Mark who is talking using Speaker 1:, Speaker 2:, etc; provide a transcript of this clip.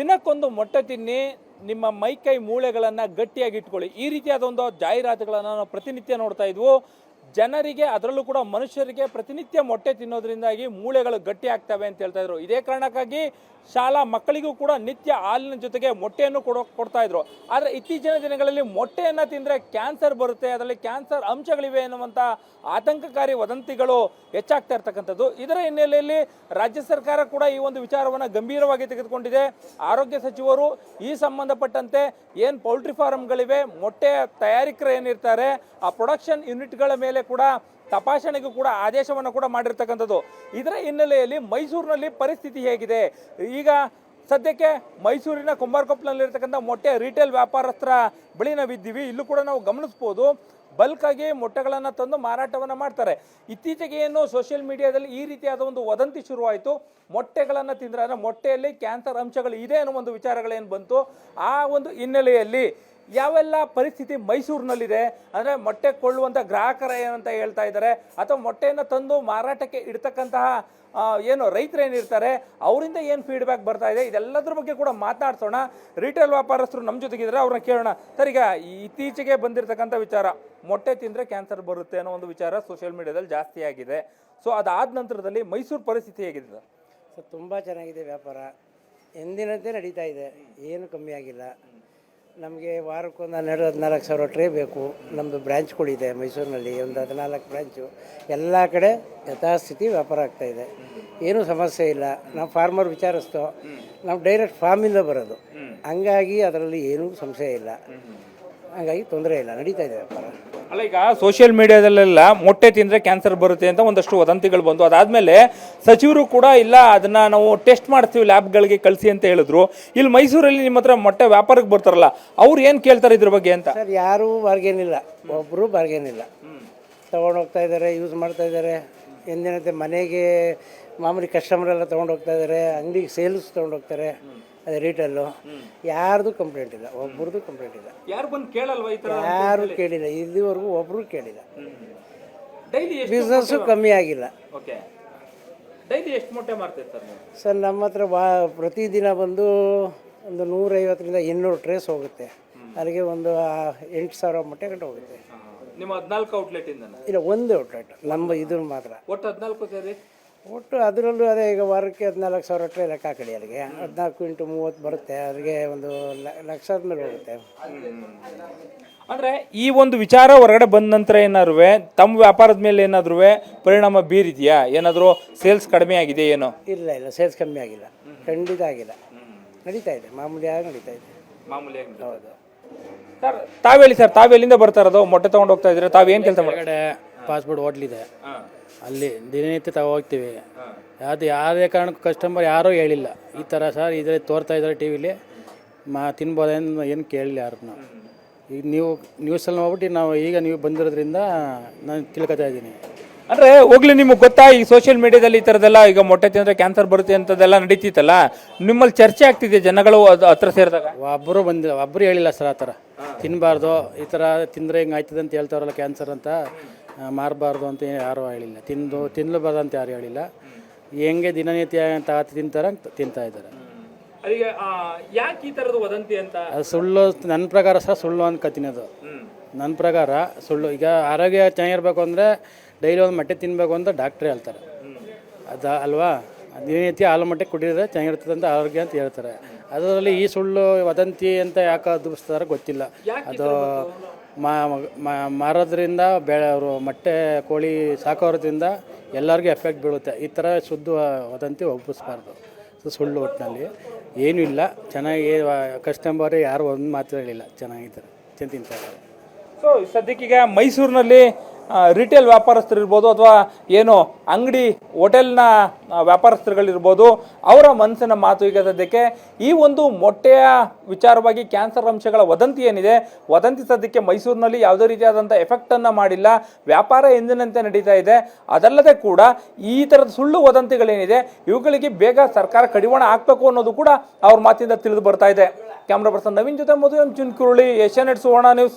Speaker 1: ದಿನಕ್ಕೊಂದು ಮೊಟ್ಟೆ ತಿನ್ನಿ, ನಿಮ್ಮ ಮೈಕೈ ಮೂಳೆಗಳನ್ನು ಗಟ್ಟಿಯಾಗಿ ಇಟ್ಕೊಳ್ಳಿ. ಈ ರೀತಿಯಾದ ಒಂದು ಜಾಹೀರಾತುಗಳನ್ನು ನಾವು ಪ್ರತಿನಿತ್ಯ ನೋಡ್ತಾ ಇದ್ವು. ಜನರಿಗೆ, ಅದರಲ್ಲೂ ಕೂಡ ಮನುಷ್ಯರಿಗೆ ಪ್ರತಿನಿತ್ಯ ಮೊಟ್ಟೆ ತಿನ್ನೋದ್ರಿಂದಾಗಿ ಮೂಳೆಗಳು ಗಟ್ಟಿ ಆಗ್ತವೆ ಅಂತ ಹೇಳ್ತಾ ಇದ್ರು. ಇದೇ ಕಾರಣಕ್ಕಾಗಿ ಶಾಲಾ ಮಕ್ಕಳಿಗೂ ಕೂಡ ನಿತ್ಯ ಹಾಲಿನ ಜೊತೆಗೆ ಮೊಟ್ಟೆಯನ್ನು ಕೊಡೋ, ಕೊಡ್ತಾ ಇದ್ರು. ಆದರೆ ಇತ್ತೀಚಿನ ದಿನಗಳಲ್ಲಿ ಮೊಟ್ಟೆಯನ್ನು ತಿಂದರೆ ಕ್ಯಾನ್ಸರ್ ಬರುತ್ತೆ, ಅದರಲ್ಲಿ ಕ್ಯಾನ್ಸರ್ ಅಂಶಗಳಿವೆ ಎನ್ನುವಂಥ ಆತಂಕಕಾರಿ ವದಂತಿಗಳು ಹೆಚ್ಚಾಗ್ತಾ ಇರ್ತಕ್ಕಂಥದ್ದು. ಇದರ ಹಿನ್ನೆಲೆಯಲ್ಲಿ ರಾಜ್ಯ ಸರ್ಕಾರ ಕೂಡ ಈ ಒಂದು ವಿಚಾರವನ್ನು ಗಂಭೀರವಾಗಿ ತೆಗೆದುಕೊಂಡಿದೆ. ಆರೋಗ್ಯ ಸಚಿವರು ಈ ಸಂಬಂಧಪಟ್ಟಂತೆ ಏನು ಪೌಲ್ಟ್ರಿ ಫಾರಂಗಳಿವೆ ಮೊಟ್ಟೆ ತಯಾರಿಕರು ಏನಿರ್ತಾರೆ, ಆ ಪ್ರೊಡಕ್ಷನ್ ಯೂನಿಟ್ಗಳ ಮೇಲೆ ಕೂಡ ತಪಾಸಣೆಗೂ ಕೂಡ ಆದೇಶವನ್ನು ಕೂಡ ಮಾಡಿರ್ತಕ್ಕಂಥದ್ದು. ಇದರ ಹಿನ್ನೆಲೆಯಲ್ಲಿ ಮೈಸೂರಿನಲ್ಲಿ ಪರಿಸ್ಥಿತಿ ಹೇಗಿದೆ? ಈಗ ಸದ್ಯಕ್ಕೆ ಮೈಸೂರಿನ ಕುಂಬಾರ್ಕೊಪ್ಪನಲ್ಲಿರ್ತಕ್ಕಂಥ ಮೊಟ್ಟೆ ರಿಟೇಲ್ ವ್ಯಾಪಾರಸ್ಥರ ಬಳಿ ನಾವಿದ್ದೀವಿ. ಇಲ್ಲೂ ಕೂಡ ನಾವು ಗಮನಿಸ್ಬೋದು. ಬಲ್ಕ್ ಆಗಿ ಮೊಟ್ಟೆಗಳನ್ನು ತಂದು ಮಾರಾಟವನ್ನು ಮಾಡ್ತಾರೆ. ಇತ್ತೀಚೆಗೆ ಏನು ಸೋಷಿಯಲ್ ಮೀಡಿಯಾದಲ್ಲಿ ಈ ರೀತಿಯಾದ ಒಂದು ವದಂತಿ ಶುರುವಾಯಿತು. ಮೊಟ್ಟೆಗಳನ್ನು ತಿಂದರೆ, ಅಂದರೆ ಮೊಟ್ಟೆಯಲ್ಲಿ ಕ್ಯಾನ್ಸರ್ ಅಂಶಗಳು ಇದೆ ಅನ್ನೋ ಒಂದು ವಿಚಾರಗಳೇನು ಬಂತು? ಆ ಒಂದು ಹಿನ್ನೆಲೆಯಲ್ಲಿ ಯಾವೆಲ್ಲ ಪರಿಸ್ಥಿತಿ ಮೈಸೂರಿನಲ್ಲಿದೆ? ಅಂದರೆ ಮೊಟ್ಟೆ ಕೊಳ್ಳುವಂಥ ಗ್ರಾಹಕರ ಏನಂತ ಹೇಳ್ತಾ ಇದ್ದಾರೆ. ಅಥವಾ ಮೊಟ್ಟೆಯನ್ನು ತಂದು ಮಾರಾಟಕ್ಕೆ ಇಡ್ತಕ್ಕಂತಹ ಏನು ರೈತರು ಏನಿರ್ತಾರೆ, ಅವರಿಂದ ಏನು ಫೀಡ್ಬ್ಯಾಕ್ ಬರ್ತಾ ಇದೆ? ಇದೆಲ್ಲದ್ರ ಬಗ್ಗೆ ಕೂಡ ಮಾತನಾಡ್ಸೋಣ ರಿಟೇಲ್ ವ್ಯಾಪಾರಸ್ಥರು ನಮ್ಮ ಜೊತೆಗಿದ್ರೆ ಅವ್ರನ್ನ ಕೇಳೋಣ. ಸರ್, ಈಗ ಇತ್ತೀಚೆಗೆ ಬಂದಿರತಕ್ಕಂಥ ವಿಚಾರ, ಮೊಟ್ಟೆ ತಿಂದರೆ ಕ್ಯಾನ್ಸರ್ ಬರುತ್ತೆ ಅನ್ನೋ ಒಂದು ವಿಚಾರ ಸೋಷಿಯಲ್ ಮೀಡಿಯಾದಲ್ಲಿ ಜಾಸ್ತಿ ಆಗಿದೆ. ಸೊ ಅದಾದ ನಂತರದಲ್ಲಿ ಮೈಸೂರು ಪರಿಸ್ಥಿತಿ ಹೇಗಿದೆ ಸರ್,
Speaker 2: ತುಂಬ ಚೆನ್ನಾಗಿದೆ ವ್ಯಾಪಾರ. ಎಂದಿನಂತೆ ನಡೀತಾ ಇದೆ. ಏನು ಕಮ್ಮಿ ಆಗಿಲ್ಲ. ನಮಗೆ ವಾರಕ್ಕೊಂದು ಹನ್ನೆರಡು ಹದಿನಾಲ್ಕು ಸಾವಿರ ಟ್ರೇ ಬೇಕು. ನಮ್ಮದು ಬ್ರ್ಯಾಂಚ್ಗಳಿದೆ ಮೈಸೂರಿನಲ್ಲಿ ಒಂದು ಹದಿನಾಲ್ಕು ಬ್ರ್ಯಾಂಚು ಎಲ್ಲ ಕಡೆ ಯಥಾಸ್ಥಿತಿ ವ್ಯಾಪಾರ ಆಗ್ತಾಯಿದೆ ಏನೂ ಸಮಸ್ಯೆ ಇಲ್ಲ. ನಾವು ಫಾರ್ಮರ್ ವಿಚಾರಿಸ್ತೋ. ನಾವು ಡೈರೆಕ್ಟ್ ಫಾರ್ಮಿಂದ ಬರೋದು. ಹಂಗಾಗಿ ಅದರಲ್ಲಿ ಏನೂ ಸಂಶಯ ಇಲ್ಲ. ಹಂಗಾಗಿ ತೊಂದರೆ ಇಲ್ಲ. ನಡೀತಾ ಇದೆ ವ್ಯಾಪಾರ.
Speaker 1: ಅಲ್ಲ, ಈಗ ಸೋಷಿಯಲ್ ಮೀಡಿಯಾದಲ್ಲೆಲ್ಲ ಮೊಟ್ಟೆ ತಿಂದರೆ ಕ್ಯಾನ್ಸರ್ ಬರುತ್ತೆ ಅಂತ ಒಂದಷ್ಟು ವದಂತಿಗಳು ಬಂದು, ಅದಾದಮೇಲೆ ಸಚಿವರು ಕೂಡ ಇಲ್ಲ, ಅದನ್ನ ನಾವು ಟೆಸ್ಟ್ ಮಾಡ್ತೀವಿ ಲ್ಯಾಬ್ಗಳಿಗೆ ಕಳಿಸಿ ಅಂತ ಹೇಳಿದ್ರು. ಇಲ್ಲಿ ಮೈಸೂರಲ್ಲಿ ನಿಮ್ಮ ಹತ್ರ ಮೊಟ್ಟೆ ವ್ಯಾಪಾರಕ್ಕೆ ಬರ್ತಾರಲ್ಲ, ಅವ್ರು ಏನು ಕೇಳ್ತಾರೆ ಇದ್ರ ಬಗ್ಗೆ ಅಂತ?
Speaker 2: ಸರ್, ಯಾರೂ ಬಾರ್ಗೇನಿಲ್ಲ ಒಬ್ಬರು ಬಾರ್ಗೇನಿಲ್ಲ ತೊಗೊಂಡು ಹೋಗ್ತಾ ಇದ್ದಾರೆ ಯೂಸ್ ಮಾಡ್ತಾ ಇದ್ದಾರೆ. ಎಂದಿನಂತೆ ಮನೆಗೆ ಮಾಮೂಲಿ ಕಸ್ಟಮರ್ ಎಲ್ಲ ತೊಗೊಂಡು ಹೋಗ್ತಾ ಇದ್ದಾರೆ, ಅಂಗಡಿಗೆ ಸೇಲ್ಸ್ ತೊಗೊಂಡು ಹೋಗ್ತಾರೆ. ಅದೇ ರೀಟಲ್ಲು ಯಾರ್ದು ಕಂಪ್ಲೇಂಟ್ ಇಲ್ಲ ಒಬ್ರದ್ದು ಕಂಪ್ಲೇಂಟ್ ಇಲ್ಲ.
Speaker 1: ಯಾರು ಬಂದು ಕೇಳಲ್ವಾ ಈ ಥರ
Speaker 2: ಯಾರು ಕೇಳಿಲ್ಲ ಇಲ್ಲಿವರೆಗೂ ಒಬ್ಬರು ಕೇಳಿಲ್ಲ.
Speaker 1: ಡೈಲಿ
Speaker 2: ಬಿಸ್ನೆಸ್ಸು ಕಮ್ಮಿ ಆಗಿಲ್ಲ.
Speaker 1: ಓಕೆ. ಡೈಲಿ ಎಷ್ಟು ಮೊಟ್ಟೆ ಮಾರ್ತಿರ್ತಾರೆ ನೀವು?
Speaker 2: ಸರ್ ನಮ್ಮ ಹತ್ರ ಬಾ ಪ್ರತಿದಿನ ಬಂದು ಒಂದು ನೂರೈವತ್ತರಿಂದ ಇನ್ನೂರು ಟ್ರೇಸ್ ಹೋಗುತ್ತೆ. ಅಲ್ಲಿಗೆ ಒಂದು ಆ, ಎಂಟು ಸಾವಿರ ಮೊಟ್ಟೆ ಗಂಟೆ ಹೋಗುತ್ತೆ.
Speaker 1: ನಿಮ್ಮ ಹದಿನಾಲ್ಕು ಔಟ್ಲೆಟ್
Speaker 2: ಇಲ್ಲ ಒಂದು ಔಟ್ಲೆಟ್ ನಮ್ಮ ಇದನ್ನು ಮಾತ್ರ.
Speaker 1: ಒಟ್ಟು ಹದಿನಾಲ್ಕು ಸೇರಿ?
Speaker 2: ಒಟ್ಟು ಅದರಲ್ಲೂ ಅದೇ ಈಗ ವಾರಕ್ಕೆ ಹದಿನಾಲ್ಕು ಸಾವಿರ ಟ್ರೇ ಲೆಕ್ಕ ಹಾಕಡಿ ಅಲ್ಲಿಗೆ ಹದಿನಾಲ್ಕು ಇಂಟು ಮೂವತ್ತು ಬರುತ್ತೆ ಅದಕ್ಕೆ ಒಂದು ಲಕ್ಷದ ಮೇಲೆ ಹೋಗುತ್ತೆ
Speaker 1: ಅಂದರೆ ಈ ಒಂದು ವಿಚಾರ ಹೊರಗಡೆ ಬಂದ ನಂತರ ಏನಾದ್ರು ತಮ್ಮ ವ್ಯಾಪಾರದ ಮೇಲೆ ಏನಾದ್ರು ಪರಿಣಾಮ ಬೀರಿದೆಯಾ? ಏನಾದರೂ ಸೇಲ್ಸ್ ಕಡಿಮೆ ಆಗಿದೆ ಏನೋ?
Speaker 2: ಇಲ್ಲ ಇಲ್ಲ ಸೇಲ್ಸ್ ಕಮ್ಮಿ ಆಗಿಲ್ಲ. ಖಂಡಿತ ಆಗಿಲ್ಲ. ನಡೀತಾ ಇದೆ ಮಾಮೂಲಿಯಾಗಿ ನಡೀತಾ ಇದೆ.
Speaker 1: ಮಾಮೂಲಿ
Speaker 2: ಹೌದು.
Speaker 1: ಸರ್ ತಾವೇಳಿ ಸರ್? ತಾವು ಎಲ್ಲಿಂದ ಬರ್ತಾ ಇರೋದು? ಮೊಟ್ಟೆ ತೊಗೊಂಡು ಹೋಗ್ತಾ ಇದ್ರೆ ತಾವೇನು ಕೆಲಸ ಮಾಡಿ
Speaker 3: ಹೊರಗಡೆ ಫಾಸ್ಟ್ ಹೋಟ್ಲಿದೆ ಅಲ್ಲಿ ದಿನನಿತ್ಯ ತಗೋ ಹೋಗ್ತೀವಿ. ಅದು ಯಾವುದೇ ಕಾರಣಕ್ಕೂ ಕಸ್ಟಮರ್ ಯಾರೂ ಹೇಳಿಲ್ಲ. ಈ ಥರ ಸರ್ ಇದರಲ್ಲಿ ತೋರ್ತಾ ಇದ್ದಾರೆ ಟಿ ವಿಲಿ ಮಾ ತಿನ್ಬೋದೇನು ಏನು ಕೇಳಿಲ್ಲ ಯಾರನ್ನು. ಈಗ ನೀವು ನ್ಯೂಸಲ್ಲಿ ನೋಡ್ಬಿಟ್ಟು ನಾವು ಈಗ ನೀವು ಬಂದಿರೋದ್ರಿಂದ ನಾನು ತಿಳ್ಕೊತಾ ಇದ್ದೀನಿ.
Speaker 1: ಅಂದರೆ ಹೋಗ್ಲಿ ನಿಮಗೆ ಗೊತ್ತಾ ಈ ಸೋಷಿಯಲ್ ಮೀಡಿಯಾದಲ್ಲಿ ಈ ಥರದೆಲ್ಲ ಈಗ ಮೊಟ್ಟೆ ತಿಂದರೆ ಕ್ಯಾನ್ಸರ್ ಬರುತ್ತೆ ಅಂತದೆಲ್ಲ ನಡೀತಿತ್ತಲ್ಲ ನಿಮ್ಮಲ್ಲಿ ಚರ್ಚೆ ಆಗ್ತಿದೆ ಜನಗಳು ಅದು ಹತ್ರ ಸೇರಿದಾಗ?
Speaker 3: ಒಬ್ಬರು ಬಂದಿಲ್ಲ ಒಬ್ಬರು ಹೇಳಿಲ್ಲ ಸರ್ ಆ ಥರ. ತಿನ್ನಬಾರ್ದು ಈ ಥರ ತಿಂದರೆ ಹಿಂಗೆ ಆಯ್ತದೆ ಅಂತ ಹೇಳ್ತಾರಲ್ಲ ಕ್ಯಾನ್ಸರ್ ಅಂತ. ಮಾರಬಾರ್ದು ಅಂತ ಯಾರೂ ಹೇಳಿಲ್ಲ. ತಿಂದು ತಿನ್ನಲಬಾರ್ದು ಅಂತ ಯಾರು ಹೇಳಿಲ್ಲ. ಹೆಂಗೆ ದಿನನಿತ್ಯ ಅಂತ ತಿಂತಾರೆ ತಿಂತಾ ಇದ್ದಾರೆ.
Speaker 1: ಅದೀಗ ಯಾಕೆ ಈ ಥರದ್ದು ವದಂತಿ ಅಂತ?
Speaker 3: ಅದು ಸುಳ್ಳು ನನ್ನ ಪ್ರಕಾರ ಸಹ ಸುಳ್ಳು ಅನ್ಕೋತೀನಿ ಅದು ನನ್ನ ಪ್ರಕಾರ ಸುಳ್ಳು ಈಗ ಆರೋಗ್ಯ ಚೆನ್ನಾಗಿರ್ಬೇಕು ಅಂದರೆ ಡೈಲಿ ಒಂದು ಮೊಟ್ಟೆ ತಿನ್ನಬೇಕು ಅಂತ ಡಾಕ್ಟ್ರೇ ಹೇಳ್ತಾರೆ. ಅದು ಅಲ್ವಾ? ದಿನನಿತ್ಯ ಹಾಲು ಮೊಟ್ಟೆ ಕುಡಿದ್ರೆ ಚೆನ್ನಾಗಿರ್ತದೆ ಅಂತ ಆರೋಗ್ಯ ಅಂತ ಹೇಳ್ತಾರೆ. ಅದರಲ್ಲಿ ಈ ಸುಳ್ಳು ವದಂತಿ ಅಂತ ಯಾಕೆ ದುಬಿಸ್ತಾರೆ ಗೊತ್ತಿಲ್ಲ. ಅದು ಮಾರೋದ್ರಿಂದ ಬೆಳೆ, ಅವರು ಮೊಟ್ಟೆ, ಕೋಳಿ ಸಾಕೋದ್ರಿಂದ ಎಲ್ಲರಿಗೂ ಎಫೆಕ್ಟ್ ಬೀಳುತ್ತೆ. ಈ ಥರ ಶುದ್ಧ ವದಂತಿ ಒಪ್ಪಿಸ್ಬಾರ್ದು ಸುಳ್ಳು ಒಟ್ಟಿನಲ್ಲಿ ಏನೂ ಇಲ್ಲ. ಚೆನ್ನಾಗಿ ಕಸ್ಟಮರ್ ಯಾರು ಒಂದು ಮಾತು ಹೇಳಿಲ್ಲ. ಚೆನ್ನಾಗಿದ್ದಾರೆ. ಚಿಂತಿಂತ
Speaker 1: ಸೊ ಸದ್ಯಕ್ಕೀಗ ಮೈಸೂರಿನಲ್ಲಿ ರಿಟೇಲ್ ವ್ಯಾಪಾರಸ್ಥರು ಇರ್ಬೋದು ಅಥವಾ ಏನು ಅಂಗಡಿ, ಹೋಟೆಲ್ನ ವ್ಯಾಪಾರಸ್ಥರುಗಳಿರ್ಬೋದು, ಅವರ ಮನಸ್ಸಿನ ಮಾತು ಈಗ ಸದ್ಯಕ್ಕೆ ಈ ಒಂದು ಮೊಟ್ಟೆಯ ವಿಚಾರವಾಗಿ ಕ್ಯಾನ್ಸರ್ ಅಂಶಗಳ ವದಂತಿ ಏನಿದೆ, ವದಂತಿ ಸದ್ಯಕ್ಕೆ ಮೈಸೂರಿನಲ್ಲಿ ಯಾವುದೇ ರೀತಿಯಾದಂಥ ಎಫೆಕ್ಟನ್ನು ಮಾಡಿಲ್ಲ. ವ್ಯಾಪಾರ ಎಂದಿನಂತೆ ನಡೀತಾ ಇದೆ. ಅದಲ್ಲದೆ ಕೂಡ ಈ ಥರದ ಸುಳ್ಳು ವದಂತಿಗಳೇನಿದೆ, ಇವುಗಳಿಗೆ ಬೇಗ ಸರ್ಕಾರ ಕಡಿವಾಣ ಹಾಕಬೇಕು ಅನ್ನೋದು ಕೂಡ ಅವ್ರ ಮಾತಿಂದ ತಿಳಿದು ಬರ್ತಾ ಇದೆ. ಕ್ಯಾಮ್ರಾ ಪರ್ಸನ್ ನವೀನ್ ಜೊತೆ M Chunkuruli Asianet Suvarna news.